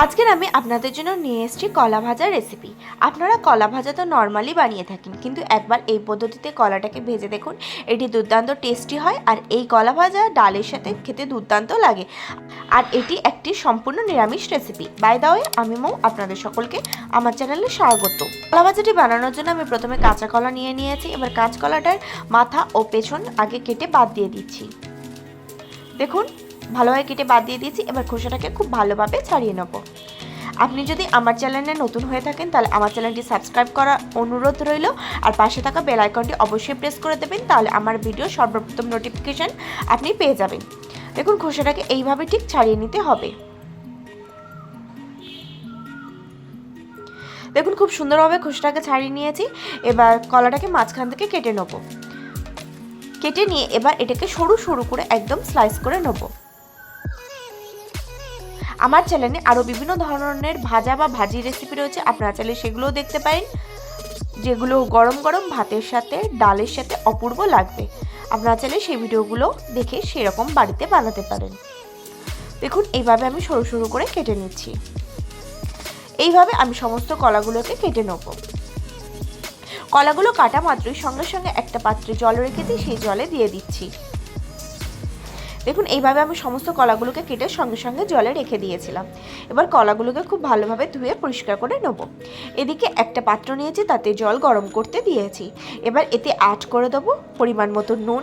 আজকের আমি আপনাদের জন্য নিয়ে এসেছি কলা ভাজার রেসিপি আপনারা কলা ভাজা তো নর্মালি বানিয়ে থাকেন, কিন্তু একবার এই পদ্ধতিতে কলাটাকে ভেজে দেখুন, এটি দুর্দান্ত টেস্টি হয় আর এই কলা ভাজা ডালের সাথে খেতে দুর্দান্ত লাগে। আর এটি একটি সম্পূর্ণ নিরামিষ রেসিপি বাই দা ওয়ে আমি মৌ, আপনাদের সকলকে আমার চ্যানেলে স্বাগত। কলা ভাজাটি বানানোর জন্য আমি প্রথমে কাঁচা কলা নিয়ে নিয়েছি, এবার কাঁচকলাটার মাথা ও পেছন আগে কেটে বাদ দিয়ে দিচ্ছি। দেখুন ভালোভাবে কেটে বাদ দিয়ে দিয়েছি, এবার খোসাটাকে খুব ভালোভাবে ছাড়িয়ে নেব। আপনি যদি আমার চ্যানেলে নতুন হয়ে থাকেন, তাহলে আমার চ্যানেলটি সাবস্ক্রাইব করার অনুরোধ রইল। আর পাশে থাকা বেল আইকনটি অবশ্যই প্রেস করে দেবেন, তাহলে আমার ভিডিও সর্বপ্রথম নোটিফিকেশান আপনি পেয়ে যাবেন। দেখুন, খোসাটাকে এইভাবে ঠিক ছাড়িয়ে নিতে হবে। দেখুন, খুব সুন্দরভাবে খোসাটাকে ছাড়িয়ে নিয়েছি। এবার কলাটাকে মাঝখান থেকে কেটে নেব। কেটে নিয়ে এবার এটাকে সরু সরু করে একদম স্লাইস করে নেব। আমার চ্যানেলে আরও বিভিন্ন ধরনের ভাজা বা ভাজি রেসিপি রয়েছে, আপনারা চাইলে সেগুলোও দেখতে পারেন, যেগুলো গরম গরম ভাতের সাথে, ডালের সাথে অপূর্ব লাগবে। আপনারা চাইলে সেই ভিডিওগুলো দেখে সেরকম বাড়িতে বানাতে পারেন। দেখুন, এইভাবে আমি সরু সরু করে কেটে নিচ্ছি। এইভাবে আমি সমস্ত কলাগুলোকে কেটে নেব। কলাগুলো কাটা মাত্রই সঙ্গে সঙ্গে একটা পাত্রে জল রেখেছি সেই জলে দিয়ে দিচ্ছি। দেখুন, এইভাবে আমি সমস্ত কলাগুলোকে কেটে সঙ্গে সঙ্গে জলে রেখে দিয়েছিলাম। এবার কলাগুলোকে খুব ভালোভাবে ধুয়ে পরিষ্কার করে নেব। এদিকে একটা পাত্র নিয়েছি, তাতে জল গরম করতে দিয়েছি। এবার এতে আট করে দেবো পরিমাণ মতো নুন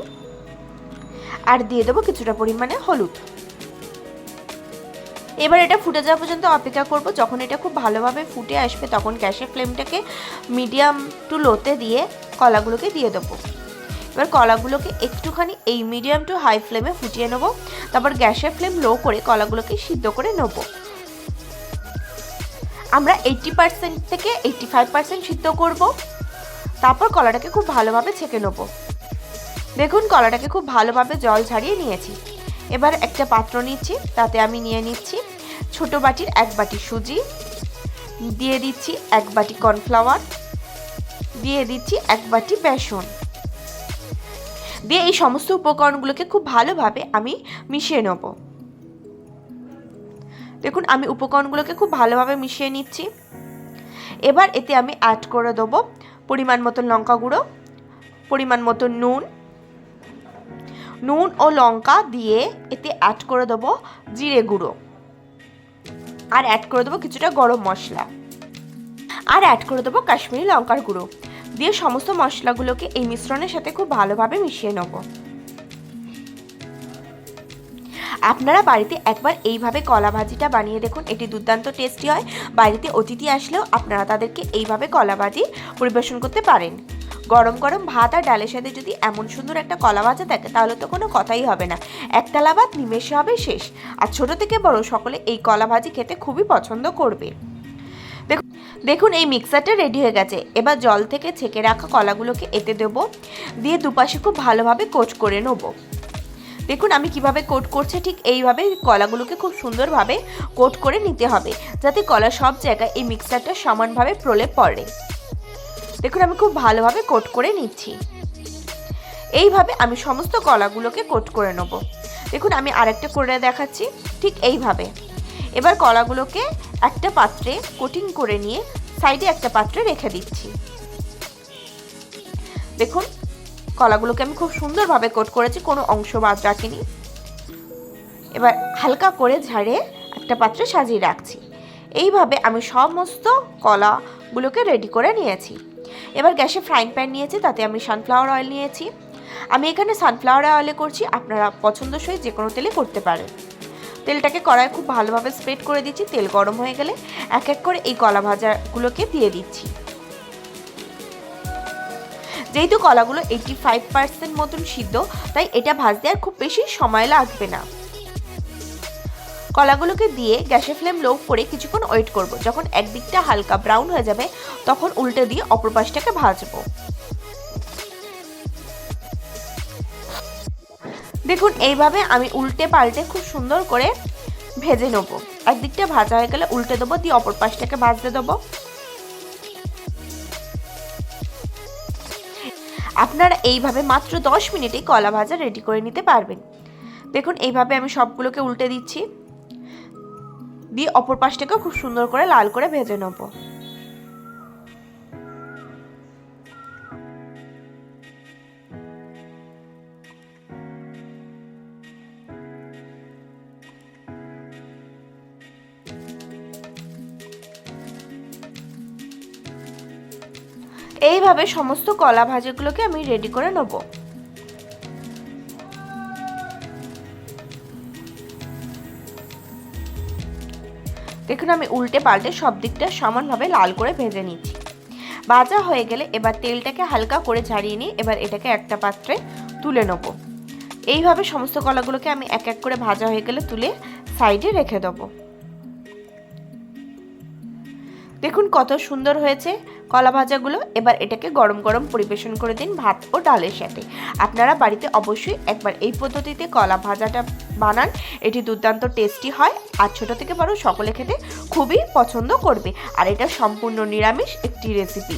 আর দিয়ে দেবো কিছুটা পরিমাণে হলুদ। এবার এটা ফুটে যাওয়া পর্যন্ত অপেক্ষা করব। যখন এটা খুব ভালোভাবে ফুটে আসবে, তখন গ্যাসের ফ্লেমটাকে মিডিয়াম টু লোতে দিয়ে কলাগুলোকে দিয়ে দেবো। এবার কলাগুলোকে একটুখানি এই মিডিয়াম টু হাই ফ্লেমে ফুটিয়ে নেব। তারপর গ্যাসের ফ্লেম লো করে কলাগুলোকে সিদ্ধ করে নেব। আমরা এইটটি পার্সেন্ট থেকে এইটটি ফাইভ পার্সেন্ট সিদ্ধ করব। তারপর কলাটাকে খুব ভালোভাবে ছেঁকে নেব। দেখুন, কলাটাকে খুব ভালোভাবে জল ছাড়িয়ে নিয়েছি। এবার একটা পাত্র নিচ্ছি, তাতে আমি নিয়ে নিচ্ছি ছোট বাটির এক বাটি সুজি, দিয়ে দিচ্ছি এক বাটি কর্নফ্লাওয়ার, দিয়ে দিচ্ছি এক বাটি বেসন। দিয়ে এই সমস্ত উপকরণগুলোকে খুব ভালোভাবে আমি মিশিয়ে নেব। দেখুন, আমি উপকরণগুলোকে খুব ভালোভাবে মিশিয়ে নিচ্ছি। এবার এতে আমি অ্যাড করে দেবো পরিমাণ মতো লঙ্কা গুঁড়ো, পরিমাণ মতো নুন। নুন ও লঙ্কা দিয়ে এতে অ্যাড করে দেবো জিরে গুঁড়ো। আর অ্যাড করে দেবো কিছুটা গরম মশলা। আর অ্যাড করে দেবো কাশ্মীরি লঙ্কার গুঁড়ো। দিয়ে সমস্ত মশলাগুলোকে এই মিশ্রণের সাথে খুব ভালোভাবে মিশিয়ে নেব। আপনারা বাড়িতে একবার এইভাবে কলা ভাজিটা বানিয়ে দেখুন, এটি দুর্দান্ত টেস্টি হয়। বাড়িতে অতিথি আসলেও আপনারা তাদেরকে এইভাবে কলা ভাজি পরিবেশন করতে পারেন। গরম গরম ভাত আর ডালের সাথে যদি এমন সুন্দর একটা কলা ভাজা থাকে, তাহলে তো কোনো কথাই হবে না। একতলা ভাত নিমেষে হবে শেষ। আর ছোট থেকে বড় সকলে এই কলা ভাজি খেতে খুবই পছন্দ করবে। দেখুন, এই মিক্সারটা রেডি হয়ে গেছে। এবার জল থেকে ছেঁকে রাখা কলাগুলোকে এতে দেব। দিয়ে দুপাশে খুব ভালোভাবে কোট করে নেব। দেখুন, আমি কীভাবে কোট করছি, ঠিক এইভাবে কলাগুলোকে খুব সুন্দরভাবে কোট করে নিতে হবে, যাতে কলা সব জায়গায় এই মিক্সারটা সমানভাবে প্রলেপ পড়ে। দেখুন, আমি খুব ভালোভাবে কোট করে নিচ্ছি। এইভাবে আমি সমস্ত কলাগুলোকে কোট করে নেব। দেখুন, আমি আরেকটা করে দেখাচ্ছি, ঠিক এইভাবে। এবার কলাগুলোকে একটা পাত্রে কোটিং করে নিয়ে সাইডে একটা পাত্রে রেখে দিচ্ছি। দেখুন, কলাগুলোকে আমি খুব সুন্দরভাবে কোট করেছি, কোনো অংশ বাদ রাখিনি। এবার হালকা করে ঝাড়ে একটা পাত্রে সাজিয়ে রাখছি। এইভাবে আমি সমস্ত কলাগুলোকে রেডি করে নিয়েছি। এবার গ্যাসে ফ্রাইং প্যান নিয়েছি, তাতে আমি সানফ্লাওয়ার অয়েল নিয়েছি। আমি এখানে সানফ্লাওয়ার অয়েলে করছি, আপনারা পছন্দসই যে কোনো তেলে করতে পারেন। তেলটাকে কড়ায় খুব ভালোভাবে স্প্রেড করে দিচ্ছি, তেল গরম হয়ে গেলে এক এক করে এই কলা ভাজাগুলোকে দিয়ে দিচ্ছি। যেহেতু কলাগুলো এইটি ফাইভ পার্সেন্ট মতন সিদ্ধ, তাই এটা ভাজতে আর খুব বেশি সময় লাগবে না। কলাগুলোকে দিয়ে গ্যাসের ফ্লেম লো করে কিছুক্ষণ ওয়েট করব। যখন একদিকটা হালকা ব্রাউন হয়ে যাবে, তখন উল্টে দিয়ে অপর পাশটাকে ভাজবো। দেখুন, এইভাবে আমি উল্টে পাল্টে খুব সুন্দর করে ভেজে নেব। একদিকটা ভাজা হয়ে গেলে উল্টে দেবো, দিয়ে অপর পাশটাকে ভাজতে দেবো। আপনারা এইভাবে মাত্র দশ মিনিটেই কলা ভাজা রেডি করে নিতে পারবেন। দেখুন, এইভাবে আমি সবগুলোকে উল্টে দিচ্ছি। দিয়ে অপর পাশটাকে খুব সুন্দর করে লাল করে ভেজে নেব। এইভাবে সমস্ত কলা ভাজাগুলোকে আমি রেডি করে নেব। দেখুন, আমি উল্টে পাল্টে সব দিকটা সমানভাবে লাল করে ভেজে নিচ্ছি। ভাজা হয়ে গেলে এবার তেলটাকে হালকা করে ঝারিয়ে নিয়ে এবার এটাকে একটা পাত্রে তুলে নেব। এইভাবে সমস্ত কলাগুলোকে আমি এক এক করে ভাজা হয়ে গেলে তুলে সাইডে রেখে দেবো। দেখুন কত সুন্দর হয়েছে। কলা ভাজাগুলো এবার এটাকে গরম গরম পরিবেশন করে দিন ভাত ও ডালের সাথে। আপনারা বাড়িতে অবশ্যই একবার এই পদ্ধতিতে কলা ভাজাটা বানান। এটি দুর্দান্ত টেস্টি হয় আর ছোটো থেকে বড় সকলে খেতে খুবই পছন্দ করবে। আর এটা সম্পূর্ণ নিরামিষ একটি রেসিপি